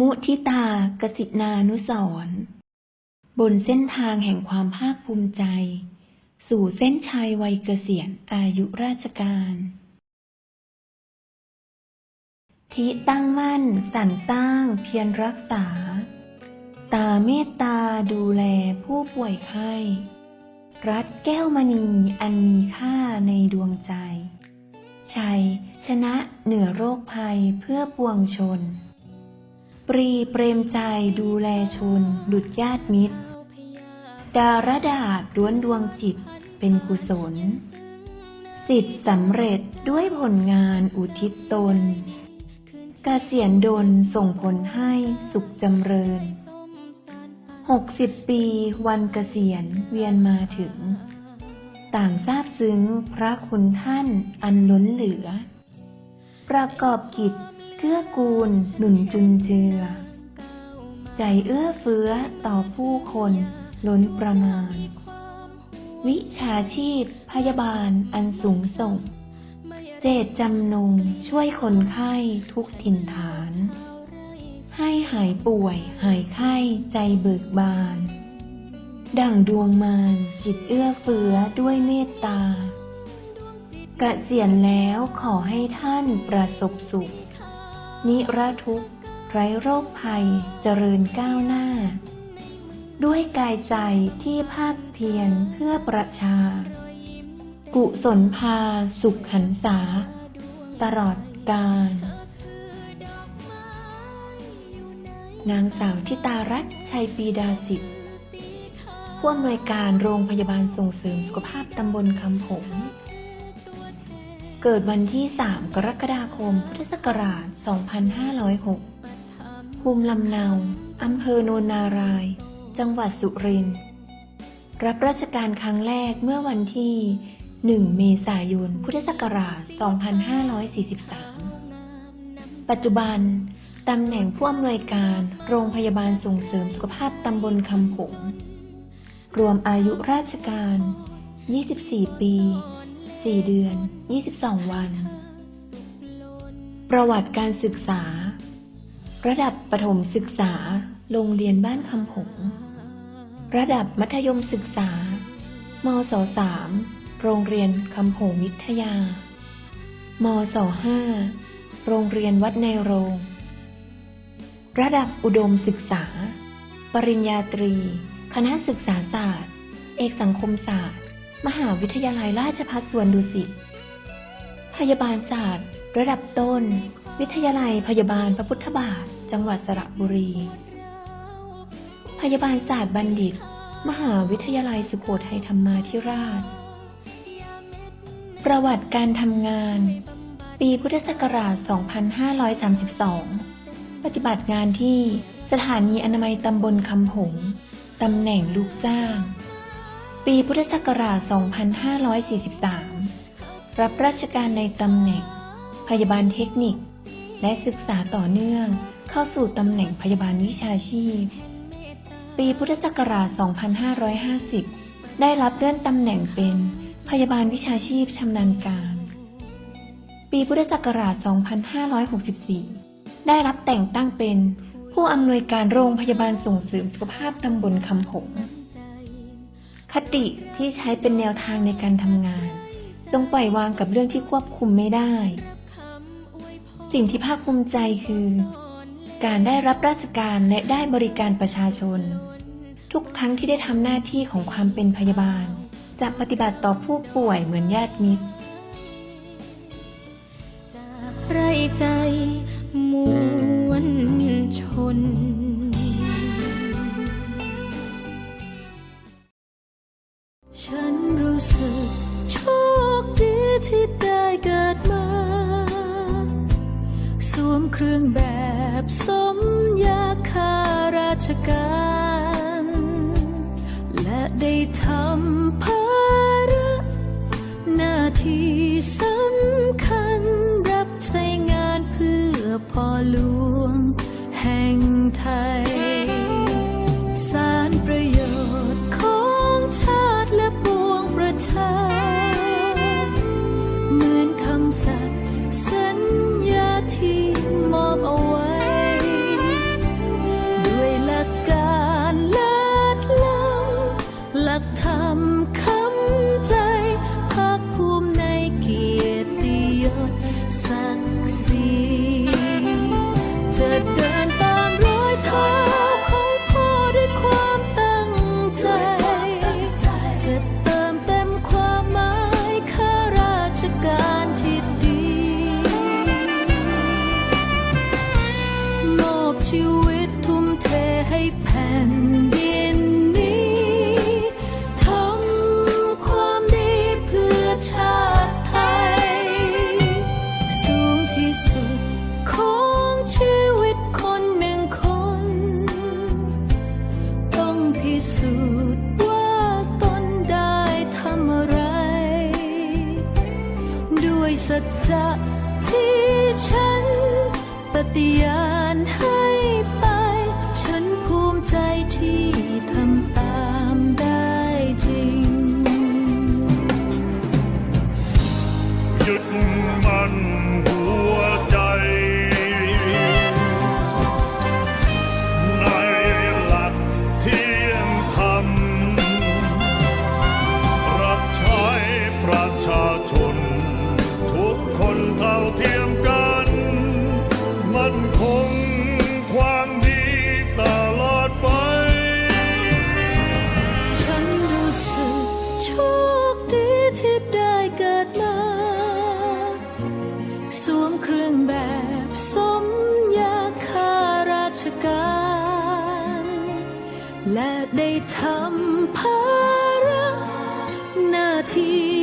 มุทิตากสินานุสร์บนเส้นทางแห่งความภาคภูมิใจ สู่เส้นชัยวัยเกษียณอายุราชการ ทิตั้งมั่นสรรสร้งเพียรรักษา ตาเมตตาดูแลผู้ป่วยไข้ รัดแก้วมณีอันมีค่าในดวงใจ ชัยชนะเหนือโรคภัยเพื่อปวงชน ปรีเปรมใจดูแลชน ดุจญาติมิตร ดารดาษล้วนดวงจิตเป็นกุศล สิทธิ์สำเร็จด้วยผลงานอุทิศตนกเกษียณดลส่งผลให้สุขจำเริญหกสิบปีวันเกษียณเวียนมาถึง ต่างทราบซึ้งพระคุณท่านอันล้นเหลือ ประกอบกิจ กื้อกูลหนุนจุนเจือ ใจเอื้อเฟื้อต่อผู้คนล้นประมาณ วิชาชีพพยาบาลอันสูงส่ง เจตจำนงช่วยคนไข้ทุกถิ่นฐาน ให้หายป่วยหายไข้ใจเบิกบาน ดั่งดวงมารจิตเอื้อเฟื้อด้วยเมตตากะเกษียณแล้วขอให้ท่านประสบสุข นิรทุกข์ไร้โรคภัยเจริญก้าวหน้า ด้วยกายใจที่ภาคเพียรเพื่อประชา กุศลพาสุขหันษา ตลอดกาลนางสาวทิตารัตน์ชัยปีดาสิทธิ์ผู้อำนวยการโรงพยาบาลส่งเสริมสุขภาพตำบลคำผม เกิดวันที่ 3 กรกฎาคม พุทธศักราช 2506 ภูมิลำเนา อำเภอโนนนาราย จังหวัดสุรินทร์ รับราชการครั้งแรกเมื่อวันที่ 1 เมษายน พุทธศักราช 2543 ปัจจุบัน ตำแหน่งผู้อำนวยการโรงพยาบาลส่งเสริมสุขภาพตำบลคำผง รวมอายุราชการ 24 ปี 4 เดือน 22 วัน ประวัติการศึกษา ระดับประถมศึกษา โรงเรียนบ้านคำผง ระดับมัธยมศึกษา มศ3โรงเรียนคำผงวิทยา มศ5โรงเรียนวัดในโรง ระดับอุดมศึกษา ปริญญาตรี คณะศึกษาศาสตร์ เอกสังคมศาสตร์ มหาวิทยาลัยราชภัฏสวนดุสิต พยาบาลศาสตร์ ระดับต้น วิทยาลัยพยาบาลพระพุทธบาท จังหวัดสระบุรี พยาบาลศาสตร์บัณฑิต มหาวิทยาลัยสุโขทัยธรรมาธิราช ประวัติการทำงาน ปีพุทธศักราช 2532 ปฏิบัติงานที่สถานีอนามัยตำบลคำผงตำแหน่งลูกจ้าง ปีพุทธศักราช 2543 รับราชการในตำแหน่ง พยาบาลเทคนิค และศึกษาต่อเนื่องเข้าสู่ตำแหน่งพยาบาลวิชาชีพ ปีพุทธศักราช 2550 ได้รับเลื่อนตำแหน่งเป็นพยาบาลวิชาชีพชำนาญการ ปีพุทธศักราช 2564 ได้รับแต่งตั้งเป็นผู้อำนวยการโรงพยาบาลส่งเสริมสุขภาพตำบลคำหง คติที่ใช้เป็นแนวทางในการทำงาน จงปล่อยวางกับเรื่องที่ควบคุมไม่ได้ สิ่งที่ภาคภูมิใจคือ การได้รับราชการและได้บริการประชาชน ทุกครั้งที่ได้ทำหน้าที่ของความเป็นพยาบาล จะปฏิบัติต่อผู้ป่วยเหมือนญาติมิตรจากไรจม เครื่องแบบสมยาคาราชการ ทำค setia ได้ทำภาระหน้าที่